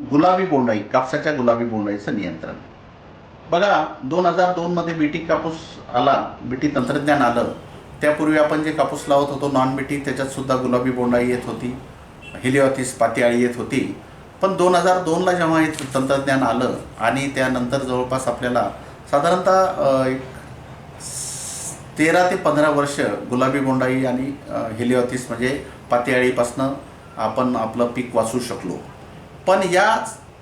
गुलाबी बोंडाई कापसाच्या गुलाबी बोंडाईचं नियंत्रण. बघा दोन हजार दोनमध्ये बीटी कापूस आला बीटी तंत्रज्ञान आलं त्यापूर्वी आपण जे कापूस लावत होतो नॉन बीटी त्याच्यातसुद्धा गुलाबी बोंडाई येत होती हिलिओथिस पातीआळी येत होती. पण दोन हजार दोनला जेव्हा हे तंत्रज्ञान आलं आणि त्यानंतर जवळपास आपल्याला साधारणतः एक तेरा ते पंधरा वर्ष गुलाबी बोंडाई आणि हेलिओथिस म्हणजे पातीआळीपासनं आपण आपलं पीक वाचू शकलो. पण या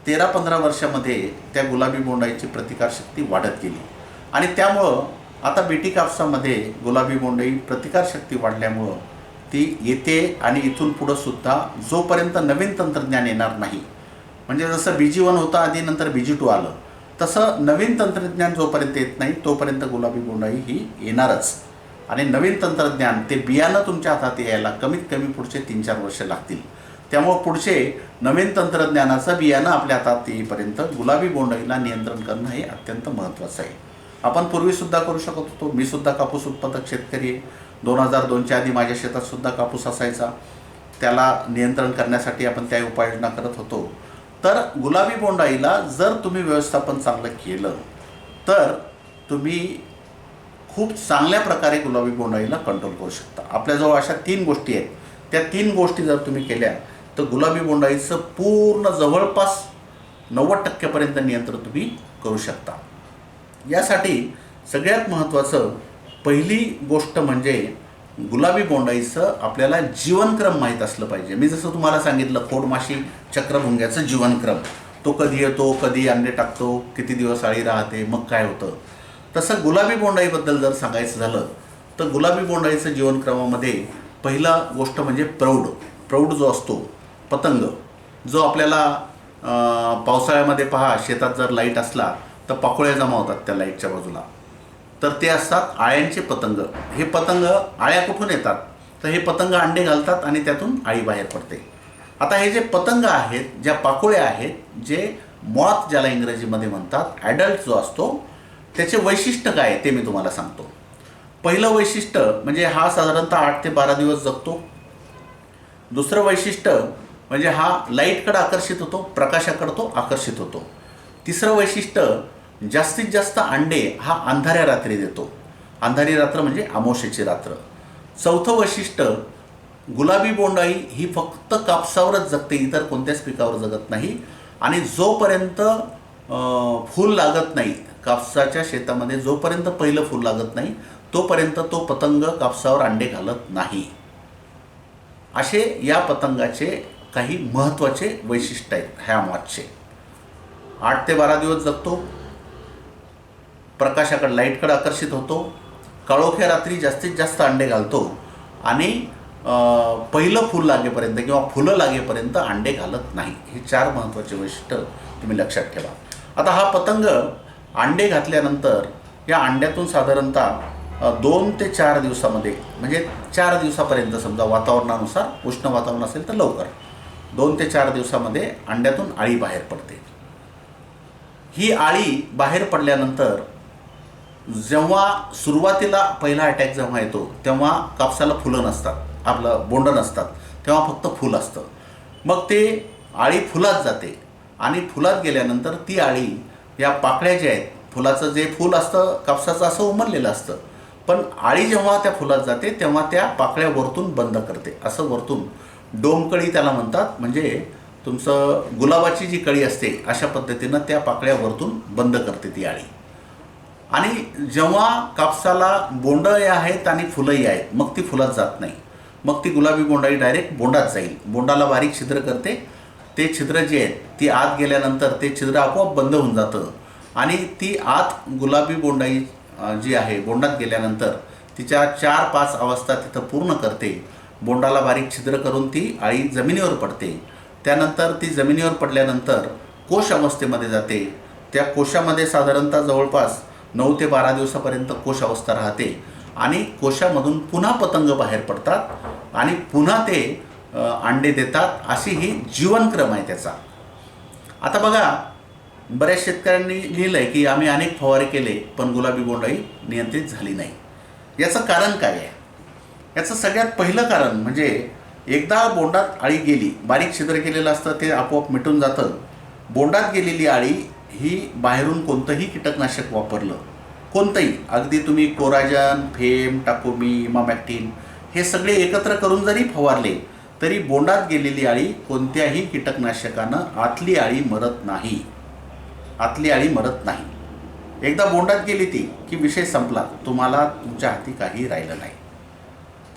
तेरा पंधरा वर्षामध्ये त्या गुलाबी बोंडाईची प्रतिकारशक्ती वाढत गेली. आणि त्यामुळं आता बीटी कापसामध्ये गुलाबी बोंडाई प्रतिकारशक्ती वाढल्यामुळं ती येते आणि इथून पुढं सुद्धा जोपर्यंत नवीन तंत्रज्ञान येणार नाही म्हणजे जसं बीजी वन होतं आधी नंतर बीजी टू आलं तसं नवीन तंत्रज्ञान जोपर्यंत येत नाही तोपर्यंत गुलाबी बोंडाई ही येणारच. आणि नवीन तंत्रज्ञान ते बियाणं तुमच्या हातात यायला कमीत कमी पुढचे तीन चार वर्ष लागतील. त्यामुळं पुढचे नवीन तंत्रज्ञानाचं बियाणं आपल्या हातात येईपर्यंत गुलाबी बोंडाईला नियंत्रण करणं हे अत्यंत महत्त्वाचं आहे. आपण पूर्वीसुद्धा करू शकत होतो. मी सुद्धा कापूस उत्पादक शेतकरी आहे. दोन हजार दोनच्या आधी माझ्या शेतातसुद्धा कापूस असायचा. त्याला नियंत्रण करण्यासाठी आपण त्या उपाययोजना करत होतो. तर गुलाबी बोंडाईला जर तुम्ही व्यवस्थापन चांगलं केलं तर तुम्ही खूप चांगल्या प्रकारे गुलाबी बोंडाईला कंट्रोल करू शकता. आपल्याजवळ अशा तीन गोष्टी आहेत. त्या तीन गोष्टी जर तुम्ही केल्या तर गुलाबी बोंडाईचं पूर्ण जवळपास नव्वद टक्क्यापर्यंत नियंत्रण तुम्ही करू शकता. यासाठी सगळ्यात महत्त्वाचं पहिली गोष्ट म्हणजे गुलाबी बोंडाईचं आपल्याला जीवनक्रम माहीत असलं पाहिजे. मी जसं तुम्हाला सांगितलं खोडमाशी चक्रभुंग्याचं जीवनक्रम. तो कधी येतो कधी अंडे टाकतो किती दिवस आळी राहते मग काय होतं? तसं गुलाबी बोंडाईबद्दल जर सांगायचं झालं तर गुलाबी बोंडाईचं जीवनक्रमामध्ये पहिला गोष्ट म्हणजे प्रौढ. प्रौढ जो असतो पतंग जो आपल्याला पावसाळ्यामध्ये पहा शेतात जर लाइट असला तर पाकोळ्या जमा होतात त्या लाईटच्या बाजूला. तर ते असतात आळ्यांचे पतंग. हे पतंग आळ्या कुठून येतात? तर हे पतंग अंडे घालतात आणि त्यातून आळी बाहेर पडते. आता हे जे पतंग आहेत ज्या पाकोळ्या आहेत जे मॉथ ज्याला इंग्रजीमध्ये म्हणतात ॲडल्ट जो असतो त्याचे वैशिष्ट्य काय आहे ते मी तुम्हाला सांगतो. पहिलं वैशिष्ट्य म्हणजे हा साधारणतः आठ ते बारा दिवस जगतो. दुसरं वैशिष्ट्य म्हणजे हा लाईटकडं आकर्षित होतो प्रकाशाकडं तो आकर्षित होतो. तिसरं वैशिष्ट्य जास्तीत जास्त अंडे हा अंधाऱ्या रात्री देतो. अंधारी रात्र म्हणजे आमोशेची रात्र. चौथं वैशिष्ट्य गुलाबी बोंडाई ही फक्त कापसावरच जगते इतर कोणत्याच पिकावर जगत नाही. आणि जोपर्यंत फूल लागत नाही कापसाच्या शेतामध्ये जोपर्यंत पहिलं फूल लागत नाही तोपर्यंत तो पतंग कापसावर अंडे घालत नाही. असे या पतंगाचे काही महत्त्वाचे वैशिष्ट्य आहेत ह्या मॉथचे आठ ते बारा दिवस जगतो. प्रकाशाकडे लाईटकडे आकर्षित होतो. काळोख्या रात्री जास्तीत जास्त अंडे घालतो. आणि पहिलं फूल लागेपर्यंत किंवा फुलं लागेपर्यंत अंडे घालत नाही. हे चार महत्त्वाचे वैशिष्ट्य तुम्ही लक्षात ठेवा. आता हा पतंग अंडे घातल्यानंतर या अंड्यातून साधारणतः दोन ते चार दिवसामध्ये म्हणजे चार दिवसापर्यंत समजा वातावरणानुसार उष्ण वातावरण असेल तर लवकर. दोन ते चार दिवसामध्ये अंड्यातून आळी बाहेर पडते. ही आळी बाहेर पडल्यानंतर जेव्हा सुरुवातीला पहिला अटॅक जेव्हा येतो तेव्हा कापसाला फुलं नसतात आपलं बोंड नसतात तेव्हा फक्त फुल असतं. मग ते आळी फुलात जाते आणि फुलात गेल्यानंतर ती आळी या पाकळ्या ज्या आहेत फुलाचं जे फूल असतं कापसाचं असं उमरलेलं असतं. पण आळी जेव्हा त्या फुलात जाते तेव्हा त्या पाकळ्या वरतून बंद करते. असं वरतून डोमकळी त्याला म्हणतात. म्हणजे तुमचं गुलाबाची जी कळी असते अशा पद्धतीनं त्या पाकळ्या वरतून बंद करते ती आळी. आणि जेव्हा कापसाला बोंडही आहेत आणि फुलंही आहेत मग ती फुलात जात नाही. मग ती गुलाबी बोंडाळी डायरेक्ट बोंडात जाईल. बोंडाला बारीक छिद्र करते. ते छिद्र जे आहेत ती आत गेल्यानंतर ते छिद्र आपोआप बंद होऊन जातं. आणि ती आत गुलाबी बोंडाई जी आहे बोंडात गेल्यानंतर तिच्या चार पाच अवस्था तिथं पूर्ण करते. बोंडाला बारीक छिद्र करून ती आळी जमिनीवर पडते. त्यानंतर ती जमिनीवर पडल्यानंतर कोश अवस्थेमध्ये जाते. त्या कोशामध्ये साधारणतः जवळपास नऊ ते बारा दिवसापर्यंत कोश अवस्था राहते आणि कोशामधून पुन्हा पतंग बाहेर पडतात आणि पुन्हा ते अंडे देतात अशी ही जीवनक्रम आहे त्याचा. आता बघा बऱ्याच शेतकऱ्यांनी लिहिलं आहे की आम्ही अनेक फवारे केले पण गुलाबी बोंडाई नियंत्रित झाली नाही. याचं कारण काय आहे? याचं सगळ्यात पहिलं कारण म्हणजे एकदा बोंडात आळी गेली बारीक छिद्र केलेलं असतं ते आपोआप मिटून जातं. बोंडात गेलेली आळी ही बाहेरून कोणतंही कीटकनाशक वापरलं. कोणतंही अगदी तुम्ही कोराजन फेम टाकोमी इमामॅक्टिन हे सगळे एकत्र करून जरी फवारले तरी बोंडात गेलेली आळी कोणत्याही कीटकनाशकानं आतली आळी मरत नाही. आतली आळी मरत नाही. एकदा बोंडात गेली ती की विषय संपला. तुम्हाला तुमच्या हाती काही राहिलं नाही.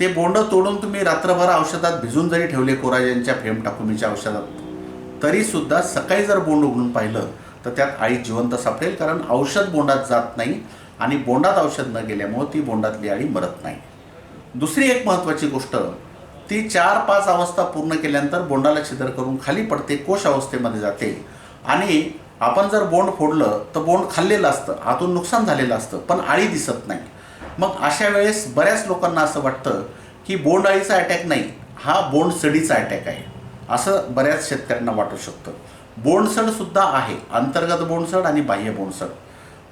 ते बोंड तोडून तुम्ही रात्रभर औषधात भिजून जरी ठेवले कोराजनच्या फेम टाकुमीच्या औषधात तरी सुद्धा सकाळी जर बोंड उघडून पाहिलं तर त्यात आळी जिवंत सापडेल कारण औषध बोंडात जात नाही आणि बोंडात औषध न गेल्यामुळं ती बोंडातली आळी मरत नाही. दुसरी एक महत्त्वाची गोष्ट ती चार पाच अवस्था पूर्ण केल्यानंतर बोंडाला छिद्र करून खाली पडते कोश अवस्थेमध्ये जाते. आणि आपण जर बोंड फोडलं तर बोंड खाल्लेलं असतं आतून नुकसान झालेलं असतं पण आळी दिसत नाही. मग अशा वेळेस बऱ्याच लोकांना असं वाटतं की बोंड अळीचा अटॅक नाही हा बोंड सडीचा अटॅक आहे. असं बऱ्याच शेतकऱ्यांना वाटू शकतं. बोंडसडसुद्धा आहे अंतर्गत बोंडसड आणि बाह्य बोंडसड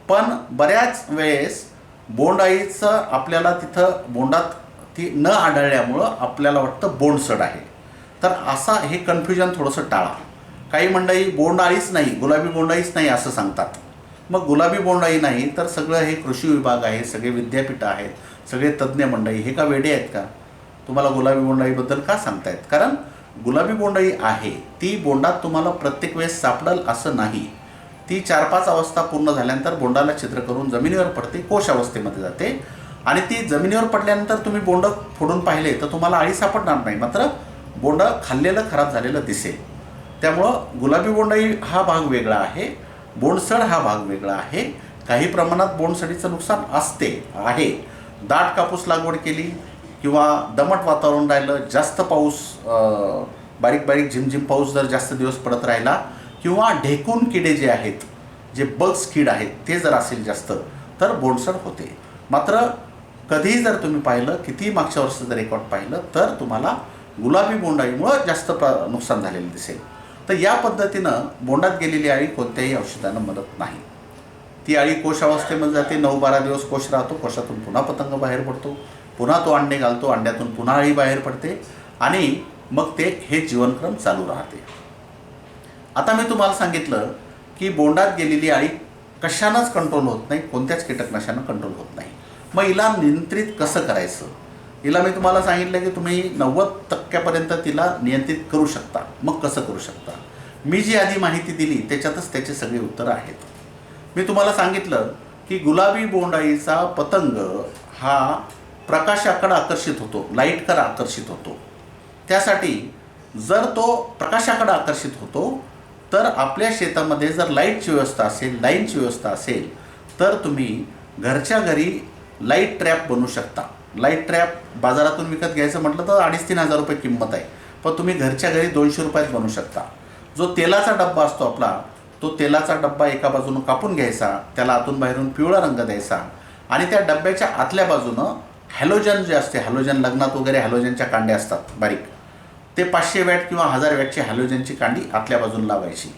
पण बऱ्याच वेळेस बोंडअळीचं आपल्याला तिथं बोंडात ती न आढळल्यामुळं आपल्याला वाटतं बोंडसड आहे. तर असा हे कन्फ्युजन थोडंसं टाळा. काही मंडळी बोंडाळीच नाही गुलाबी बोंडअळीच नाही असं सांगतात. मग गुलाबी बोंडाई नाही तर सगळं हे कृषी विभाग आहे सगळे विद्यापीठं आहेत सगळे तज्ज्ञ मंडळी हे का वेडे आहेत का? तुम्हाला गुलाबी बोंडाईबद्दल का सांगतायत? कारण गुलाबी बोंडाई आहे ती बोंडात तुम्हाला प्रत्येक वेळेस सापडल असं नाही. ती चार पाच अवस्था पूर्ण झाल्यानंतर बोंडाला छिद्र करून जमिनीवर पडते कोश अवस्थेमध्ये जाते. आणि ती जमिनीवर पडल्यानंतर तुम्ही बोंड फोडून पाहिले तर तुम्हाला आळी सापडणार नाही मात्र बोंड खाल्लेलं खराब झालेलं दिसेल. त्यामुळं गुलाबी बोंडाई हा भाग वेगळा आहे. बोंडसड हा भाग वेगळा आहे. काही प्रमाणात बोंडसडीचं नुकसान असते आहे. दाट कापूस लागवड केली किंवा दमट वातावरण राहिलं जास्त पाऊस बारीक बारीक झिमझिम पाऊस जर जास्त दिवस पडत राहिला किंवा ढेकून किडे जे आहेत जे बग्स कीड आहेत ते जर असेल जास्त तर बोंडसड होते. मात्र कधीही जर तुम्ही पाहिलं कितीही मागच्या वर्षाचं रेकॉर्ड पाहिलं तर तुम्हाला गुलाबी बोंडाळीमुळं जास्त प्र नुकसान झालेलं दिसेल. तर या पद्धतीनं बोंडात गेलेली आळी कोणत्याही औषधानं मदत नाही. ती आळी कोश अवस्थेमध्ये जाते नऊ बारा दिवस कोश राहतो कोशातून पुन्हा पतंग बाहेर पडतो. पुन्हा तो अंडे घालतो अंड्यातून पुन्हा आळी बाहेर पडते आणि मग ते हे जीवनक्रम चालू राहते. आता मी तुम्हाला सांगितलं की बोंडात गेलेली आळी कशानंच कंट्रोल होत नाही कोणत्याच कीटकनाशानं कंट्रोल होत नाही. मग हिला नियंत्रित कसं करायचं? हिला मी तुम्हाला सांगितलं की तुम्ही नव्वद टक्क्यापर्यंत तिला नियंत्रित करू शकता. मग कसं करू शकता? मी जी आधी माहिती दिली त्याच्यातच त्याची सगळी उत्तरं आहेत. मी तुम्हाला सांगितलं की गुलाबी बोंडाईचा पतंग हा प्रकाशाकडे आकर्षित होतो लाईटकडे आकर्षित होतो. त्यासाठी जर तो प्रकाशाकडे आकर्षित होतो तर आपल्या शेतामध्ये जर लाईटची व्यवस्था असेल लाईनची व्यवस्था असेल तर तुम्ही घरच्या घरी लाइट ट्रॅप बनवू शकता. लाइट ट्रॅप बाजारातून विकत घ्यायचं म्हटलं तर अडीच तीन हजार रुपये किंमत आहे. पण तुम्ही घरच्या घरी दोनशे रुपयात बनवू शकता. जो तेलाचा डब्बा असतो आपला तो तेलाचा डब्बा एका बाजूनं कापून घ्यायचा त्याला आतून बाहेरून पिवळा रंग द्यायचा आणि त्या डब्याच्या आतल्या बाजूनं हॅलोजन जे असते हॅलोजन लग्नात वगैरे हॅलोजनच्या कांड्या असतात बारीक. ते पाचशे वॅट किंवा हजार वॅटची हॅलोजनची कांडी आतल्या बाजून लावायची.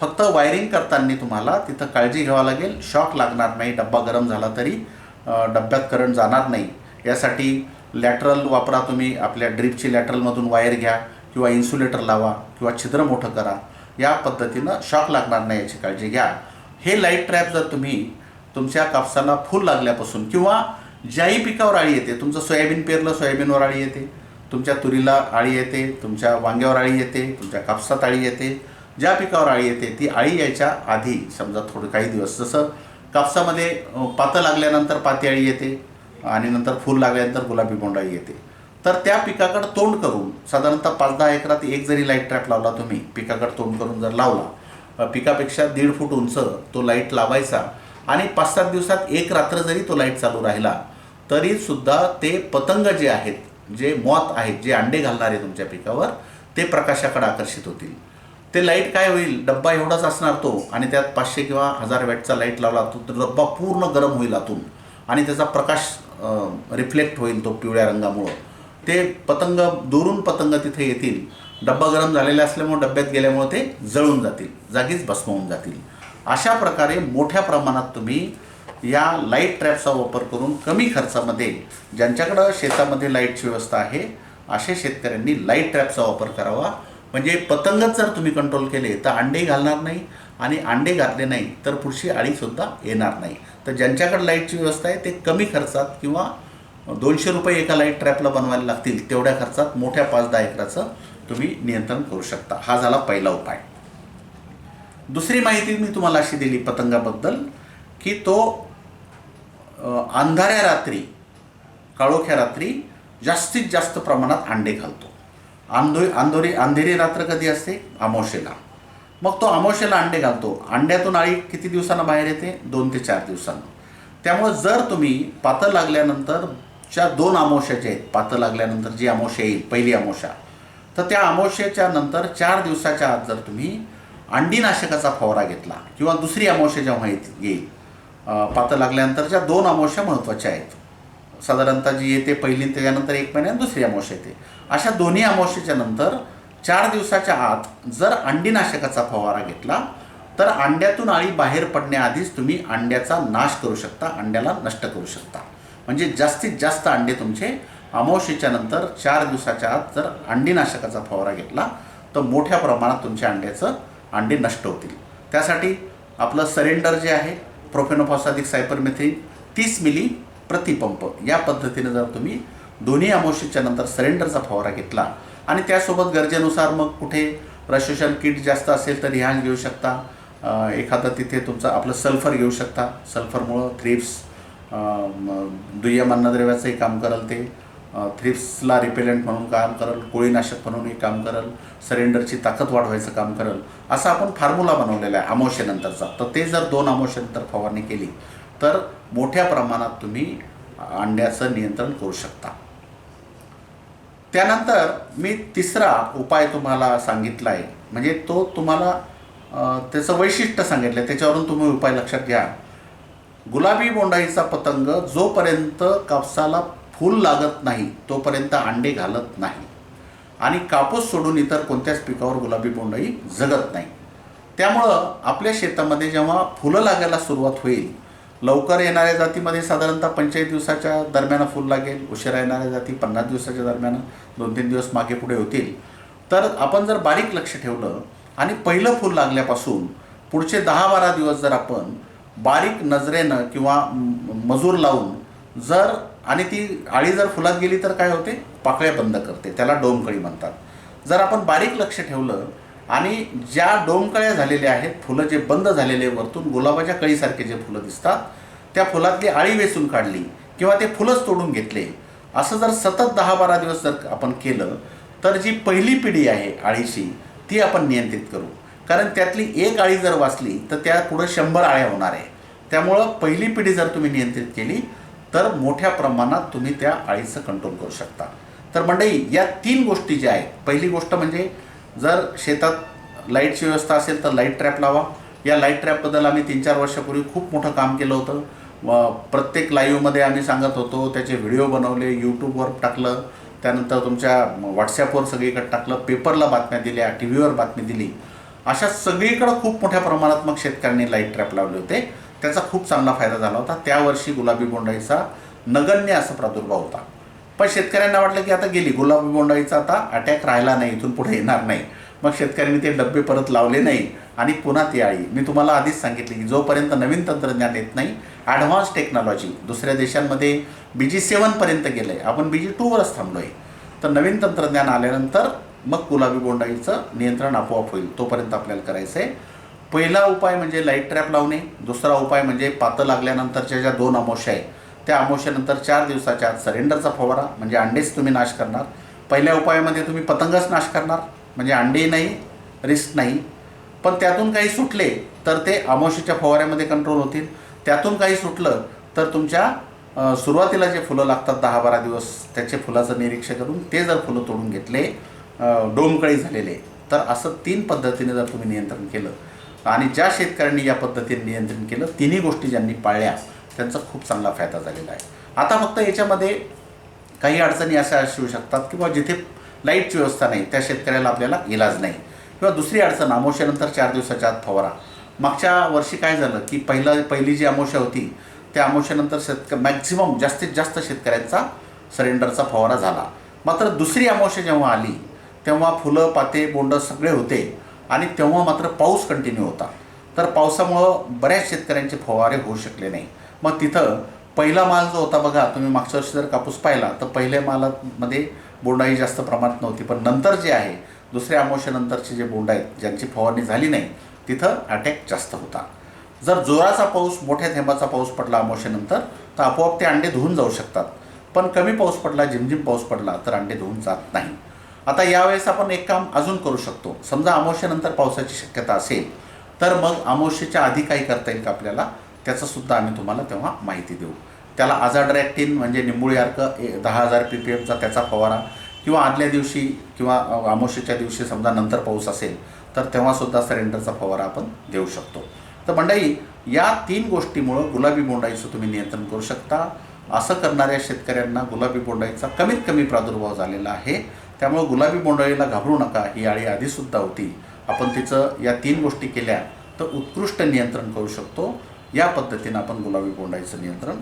फक्त वायरिंग करताना तुम्हाला तिथं काळजी घ्यावं लागेल. शॉक लागणार नाही डब्बा गरम झाला तरी डब्यात करंट जाणार नाही. यासाठी लॅटरल वापरा तुम्ही. आपल्या ड्रिपची लॅटरलमधून वायर घ्या किंवा इन्सुलेटर लावा किंवा छिद्र मोठं करा. या पद्धतीनं शॉक लागणार नाही याची काळजी घ्या. हे लाइट ट्रॅप जर तुम्ही तुमच्या कापसाला फूल लागल्यापासून किंवा ज्याही पिकावर आळी येते तुमचं सोयाबीन पेरलं सोयाबीनवर आळी येते तुमच्या तुरीला आळी येते तुमच्या वांग्यावर आळी येते तुमच्या कापसात आळी येते ज्या पिकावर आळी येते ती आळी यायच्या आधी समजा थोडं काही दिवस जसं कापसामध्ये पातं लागल्यानंतर पाती आळी येते आणि नंतर फूल लागल्यानंतर गुलाबी बोंडाई येते. तर त्या पिकाकडं तोंड करून साधारणतः पाच दहा एकरात एक जरी लाइट ट्रॅप लावला तुम्ही पिकाकडं तोंड करून जर लावला पिकापेक्षा दीड फूट उंच तो लाइट लावायचा आणि पाच सात दिवसात एक रात्र जरी तो लाइट चालू राहिला तरीसुद्धा ते पतंग जे आहेत जे मॉत आहेत जे अंडे घालणारे तुमच्या पिकावर ते प्रकाशाकडे आकर्षित होतील. ते लाइट काय होईल? डब्बा एवढाच असणार तो आणि त्यात पाचशे किंवा हजार वॅटचा लाइट लावला तो तर डब्बा पूर्ण गरम होईल आतून. आणि त्याचा प्रकाश रिफ्लेक्ट होईल तो पिवळ्या रंगामुळं. ते पतंग दुरून पतंग तिथे येतील. डब्बा गरम झालेला असल्यामुळे डब्यात गेल्यामुळे ते जळून जातील. जागीच भस्म होऊन जातील. अशा प्रकारे मोठ्या प्रमाणात तुम्ही या लाइट ट्रॅपचा वापर करून कमी खर्चामध्ये ज्यांच्याकडं शेतामध्ये लाईटची व्यवस्था आहे असे शेतकऱ्यांनी लाइट ट्रॅपचा वापर करावा. म्हणजे पतंगच जर तुम्ही कंट्रोल केले तर अंडे घालणार नाही आणि अंडे घातले नाही तर पुढची अळीसुद्धा येणार नाही. तर ज्यांच्याकडे लाईटची व्यवस्था आहे ते कमी खर्चात किंवा दोनशे रुपये एका लाइट ट्रॅपला बनवायला लागतील तेवढ्या खर्चात मोठ्या पाच दहा एकराचं तुम्ही नियंत्रण करू शकता. हा झाला पहिला उपाय. दुसरी माहिती मी तुम्हाला अशी दिली पतंगाबद्दल की तो अंधाऱ्या रात्री काळोख्या रात्री जास्तीत जास्त प्रमाणात अंडे घालतो. आंधो अंधोरी अंधेरी रात्र कधी असते? अमावशेला मग तो अमावश्याला अंडे घालतो. अंड्यातून अळी किती दिवसांना बाहेर येते? दोन ते चार दिवसांना. त्यामुळे जर तुम्ही पातळ लागल्यानंतर ज्या दोन अमावश्या ज्या आहेत पातळ लागल्यानंतर जी अमावश्या येईल पहिली अमावश्या तर त्या अमावस्येच्या नंतर चार दिवसाच्या आत जर तुम्ही अंडीनाशकाचा फवारा घेतला किंवा दुसरी अमावश्या जेव्हा येत- येईल पातळ लागल्यानंतर ज्या दोन अमावस्या महत्त्वाच्या आहेत. साधारणतः जी येते पहिली त्याच्यानंतर एक महिन्यात दुसरी अमावश्या येते. अशा दोन्ही अमावस्येच्या नंतर चार दिवसाच्या आत जर अंडीनाशकाचा फवारा घेतला तर अंड्यातून अळी बाहेर पडण्याआधीच तुम्ही अंड्याचा नाश करू शकता अंड्याला नष्ट करू शकता. म्हणजे जास्तीत जास्त अंडे तुमचे अमावशेच्या नंतर चार दिवसाच्या आत जर अंडीनाशकाचा फवारा घेतला तर मोठ्या प्रमाणात तुमच्या अंड्याचं अंडे नष्ट होतील. त्यासाठी आपलं सरेंडर जे आहे प्रोफेनोफॉसादिक सायपरमेथ्रीन तीस मिली प्रतिपंप. या पद्धतीने जर तुम्ही दोन्ही अमावशेच्या नंतर सरेंडरचा फवारा घेतला आणि त्यासोबत गरजेनुसार मग कुठे प्रशोषण किट जास्त असेल तर रिहान घेऊ शकता. एखादं तिथे तुमचं आपलं सल्फर घेऊ शकता. सल्फरमुळं थ्रिप्स दुय्यम अन्नद्रव्याचंही काम करल ते. थ्रिप्सला रिपेलंट म्हणून काम करल कोळीनाशक म्हणूनही काम करल सरेंडरची ताकद वाढवायचं काम करल. असा आपण फॉर्म्युला बनवलेला आहे अमोशेनंतरचा तर ते जर दोन अमोशेनंतर फवारणी केली तर मोठ्या प्रमाणात तुम्ही अंड्याचं नियंत्रण करू शकता. त्यानंतर मी तिसरा उपाय तुम्हाला सांगितला आहे म्हणजे तो तुम्हाला त्याचं वैशिष्ट्य सांगितलं आहे त्याच्यावरून तुम्ही उपाय लक्षात घ्या. गुलाबी बोंडाईचा पतंग जोपर्यंत कापसाला फूल लागत नाही तोपर्यंत अंडे घालत नाही. आणि कापूस सोडून इतर कोणत्याच पिकावर गुलाबी बोंडाई जगत नाही. त्यामुळं आपल्या शेतामध्ये जेव्हा फुलं लागायला सुरुवात होईल लवकर येणाऱ्या जातीमध्ये साधारणतः पंचेचाळीस दिवसाच्या दरम्यान फुल लागेल उशिरा येणाऱ्या जाती पन्नास दिवसाच्या दरम्यान दोन तीन दिवस मागे पुढे होतील. तर आपण जर बारीक लक्ष ठेवलं आणि पहिलं फूल लागल्यापासून पुढचे दहा बारा दिवस जर आपण बारीक नजरेनं किंवा मजूर लावून जर आणि ती आळी जर फुलात गेली तर काय होते? पाकळ्या बंद करते. त्याला डोमकळी म्हणतात. जर आपण बारीक लक्ष ठेवलं आणि ज्या डोमकळ्या झालेल्या आहेत फुलं जे बंद झालेले वरतून गुलाबाच्या कळीसारखे जे फुलं दिसतात त्या फुलातली आळी वेचून काढली किंवा ते फुलंच तोडून घेतले. असं जर सतत दहा बारा दिवस जर आपण केलं तर जी पहिली पिढी आहे आळीची ती आपण नियंत्रित करू. कारण त्यातली एक आळी जर वाचली तर त्या पुढं शंभर आळ्या होणार आहे. त्यामुळं पहिली पिढी जर तुम्ही नियंत्रित केली तर मोठ्या प्रमाणात तुम्ही त्या आळीचं कंट्रोल करू शकता. तर मंडळी या तीन गोष्टी ज्या आहेत पहिली गोष्ट म्हणजे जर शेतात लाईटची व्यवस्था असेल तर लाइट ट्रॅप लावा. या लाइट ट्रॅपबद्दल आम्ही तीन चार वर्षापूर्वी खूप मोठं काम केलं होतं. प्रत्येक लाईव्हमध्ये आम्ही सांगत होतो त्याचे व्हिडिओ बनवले यूट्यूबवर टाकलं त्यानंतर तुमच्या व्हॉट्सॲपवर सगळीकडे टाकलं पेपरला बातम्या दिल्या टी व्हीवर बातमी दिली. अशा सगळीकडं खूप मोठ्या प्रमाणात मग शेतकऱ्यांनी लाइट ट्रॅप लावले होते. त्याचा खूप चांगला फायदा झाला होता. त्यावर्षी गुलाबी बोंडाईचा नगण्य असा प्रादुर्भाव होता. पण शेतकऱ्यांना वाटलं की आता गेली. गुलाबी बोंडाईचा आता अटॅक राहिला नाही इथून पुढे येणार नाही. मग शेतकऱ्यांनी ते डब्बे परत लावले नाही आणि पुन्हा ती आळी मी तुम्हाला आधीच सांगितले की जोपर्यंत नवीन तंत्रज्ञान येत नाही ॲडव्हान्स टेक्नॉलॉजी दुसऱ्या देशांमध्ये बी जी सेवनपर्यंत गेलं आहे आपण बी जी टूवरच थांबलो आहे तर नवीन तंत्रज्ञान आल्यानंतर मग गुलाबी बोंडाईचं नियंत्रण आपोआप होईल. तोपर्यंत आपल्याला करायचं आहे पहिला उपाय म्हणजे लाइट ट्रॅप लावणे. दुसरा उपाय म्हणजे पातं लागल्यानंतरच्या ज्या दोन अमावस्या आहे त्या अमावस्यानंतर चार दिवसाच्या आत सरेंडरचा फवारा म्हणजे अंडेच तुम्ही नाश करणार. पहिल्या उपायामध्ये तुम्ही पतंगच नाश करणार म्हणजे अंडे नाही रिस्क नाही. पण त्यातून काही सुटले तर ते अमावस्येच्या फवाऱ्यामध्ये कंट्रोल होतील. त्यातून काही सुटलं तर तुमच्या सुरुवातीला जे फुलं लागतात दहा बारा दिवस त्याचे फुलाचं निरीक्षण करून ते जर फुलं तोडून घेतले डोमकळी झालेले तर असं तीन पद्धतीने जर तुम्ही नियंत्रण केलं आणि ज्या शेतकऱ्यांनी या पद्धतीने नियंत्रण केलं तिन्ही गोष्टी ज्यांनी पाळल्या त्यांचा खूप चांगला फायदा झालेला आहे. आता फक्त याच्यामध्ये काही अडचणी अशा असू शकतात किंवा जिथे लाईटची व्यवस्था नाही त्या शेतकऱ्याला आपल्याला इलाज नाही. किंवा दुसरी अडचण अमावस्यानंतर चार दिवसाच्या आत फवारा. मागच्या वर्षी काय झालं की पहिलं पहिली जी अमावस्या होती त्या अमावस्यानंतर शेतक मॅक्झिमम जास्तीत जास्त शेतकऱ्यांचा सरेंडरचा फवारा झाला. मात्र दुसरी अमावस्या जेव्हा आली तेव्हा फुलं पाते बोंड सगळे होते आणि तेव्हा मात्र पाऊस कंटिन्यू होता. तर पावसामुळं बऱ्याच शेतकऱ्यांचे फवारे होऊ शकले नाही. मग तिथं पहिला माल जो होता बघा तुम्ही मागच्या वर्षी जर कापूस पाहिला तर पहिल्या मालामध्ये बोंडाई जास्त प्रमाणात नव्हती. पण नंतर जे आहे दुसऱ्या अमावस्येनंतरचे जे बोंड आहेत ज्यांची फवारणी झाली नाही तिथं अटॅक जास्त होता. जर जोराचा पाऊस मोठ्या थेंबाचा पाऊस पडला अमावस्येनंतर तर आपोआप ते अंडे धुवून जाऊ शकतात. पण कमी पाऊस पडला झिमझिम पाऊस पडला तर अंडे धुवून जात नाही. आता यावेळेस आपण एक काम अजून करू शकतो. समजा अमावस्येनंतर पावसाची शक्यता असेल तर मग अमावस्येच्या आधी काही करता येईल का आपल्याला? त्याचं सुद्धा आम्ही तुम्हाला तेव्हा माहिती देऊ. त्याला आझाड्रॅक्टिन म्हणजे निंबुळी अर्क ए- दहा हजार पी पी एमचा त्याचा फवारा किंवा आदल्या दिवशी किंवा अमावस्येच्या दिवशी समजा नंतर पाऊस असेल तर तेव्हासुद्धा सरेंडरचा फवारा आपण देऊ शकतो. तर मंडळी या तीन गोष्टीमुळं गुलाबी बोंडाईचं तुम्ही नियंत्रण करू शकता. असं करणाऱ्या शेतकऱ्यांना गुलाबी बोंडाईचा कमीत कमी प्रादुर्भाव झालेला आहे. त्यामुळे गुलाबी बोंडाळीला घाबरू नका. ही आळी आधीसुद्धा होती. आपण तिचं या तीन गोष्टी केल्या तर उत्कृष्ट नियंत्रण करू शकतो. या पद्धतीनं आपण गुलाबी बोंडाईचं नियंत्रण